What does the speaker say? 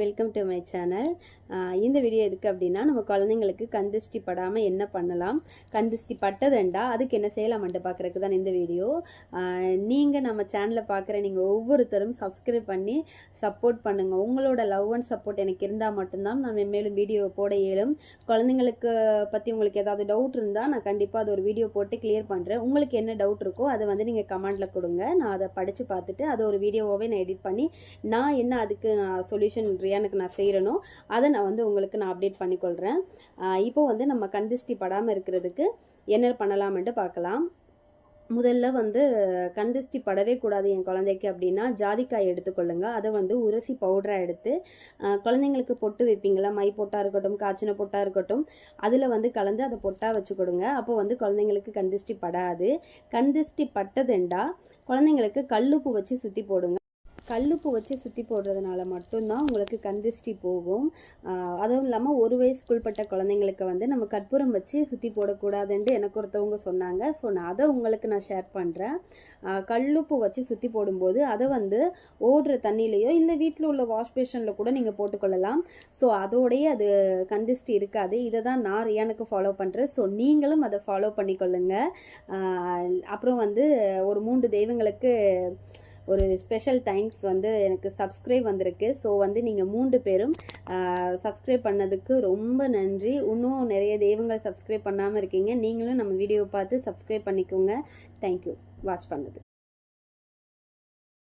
Welcome to my channel இந்த video எதுக்கு அப்படின்னா நம்ம குழந்தைங்களுக்கு கந்திஷ்டி படாமல் என்ன பண்ணலாம்? கந்திஷ்டி பட்டதுண்டா? அதுக்கு என்ன செய்யலாம்ட்டு பார்க்குறதுக்கு தான் இந்த வீடியோ நீங்கள் நம்ம சேனலை பார்க்குற நீங்கள் ஒவ்வொருத்தரும் சப்ஸ்கிரைப் பண்ணி சப்போர்ட் பண்ணுங்கள் உங்களோட லவ் அண்ட் சப்போர்ட் எனக்கு இருந்தால் மட்டும்தான் நான் மேலும் வீடியோ போட இயலும். குழந்தைங்களுக்கு பற்றி உங்களுக்கு ஏதாவது டவுட் இருந்தால் நான் கண்டிப்பாக அது ஒரு வீடியோ போட்டு கிளியர் பண்ணுறேன் உங்களுக்கு என்ன டவுட் இருக்கோ அதை வந்து நீங்கள் கமெண்டில் கொடுங்க. நான் அதை படித்து பார்த்துட்டு அதை ஒரு வீடியோவாகவே நான் எடிட் பண்ணி நான் என்ன அதுக்கு நான் சொல்யூஷன் ரியானுக்கு நான் செய்கிறனோ அதை நான் வந்து உங்களுக்கு நான் அப்டேட் பண்ணிக்கொள்கிறேன் இப்போ வந்து நம்ம கந்திஷ்டி படாமல் இருக்கிறதுக்கு என்ன பண்ணலாம்ன்ட்டு பார்க்கலாம். முதல்ல வந்து கந்திஷ்டி படவே கூடாது என் குழந்தைக்கு அப்படின்னா ஜாதிக்காய் எடுத்துக்கொள்ளுங்க. அதை வந்து உரசி பவுடராக எடுத்து குழந்தைங்களுக்கு பொட்டு வைப்பீங்களா? மை பொட்டாக இருக்கட்டும் காய்ச்சின பொட்டாக இருக்கட்டும் அதில் வந்து கலந்து அதை பொட்டாக வச்சு கொடுங்க அப்போ வந்து குழந்தைங்களுக்கு கந்திஷ்டி படாது. கந்திஷ்டி பட்டதுண்டா குழந்தைங்களுக்கு கல்லுப்பு வச்சு சுற்றி போடுங்க. கல்லுப்பு வச்சு சுற்றி போடுறதுனால மட்டும்தான் உங்களுக்கு கந்திஷ்டி போகும். அதுவும் இல்லாமல் ஒரு வயசுக்குள்பட்ட குழந்தைங்களுக்கு வந்து நம்ம கற்பூரம் வச்சு சுற்றி போடக்கூடாதுன்ட்டு எனக்கு ஒருத்தவங்க சொன்னாங்க. ஸோ நான் அதை உங்களுக்கு நான் ஷேர் பண்ணுறேன் கல்லுப்பு வச்சு சுற்றி போடும்போது அதை வந்து ஓடுற தண்ணியிலையோ இல்லை வீட்டில் உள்ள வாஷ் பேஷனில் கூட நீங்கள் போட்டுக்கொள்ளலாம். ஸோ அதோடையே அது கந்திஷ்டி இருக்காது. இதை தான் நான் ரியானுக்கு ஃபாலோ பண்ணுறேன் ஸோ நீங்களும் அதை ஃபாலோ பண்ணிக்கொள்ளுங்க. அப்புறம் வந்து ஒரு மூன்று தெய்வங்களுக்கு ஒரு ஸ்பெஷல் தேங்க்ஸ் வந்து எனக்கு சப்ஸ்கிரைப் வந்திருக்கு. ஸோ வந்து நீங்கள் மூன்று பேரும் சப்ஸ்கிரைப் பண்ணதுக்கு ரொம்ப நன்றி. இன்னும் நிறைய தெய்வங்கள் சப்ஸ்கிரைப் பண்ணாமல் இருக்கீங்க. நீங்களும் நம்ம வீடியோ பார்த்து சப்ஸ்கிரைப் பண்ணிக்கோங்க. தேங்க்யூ வாட்ச் பண்ணது.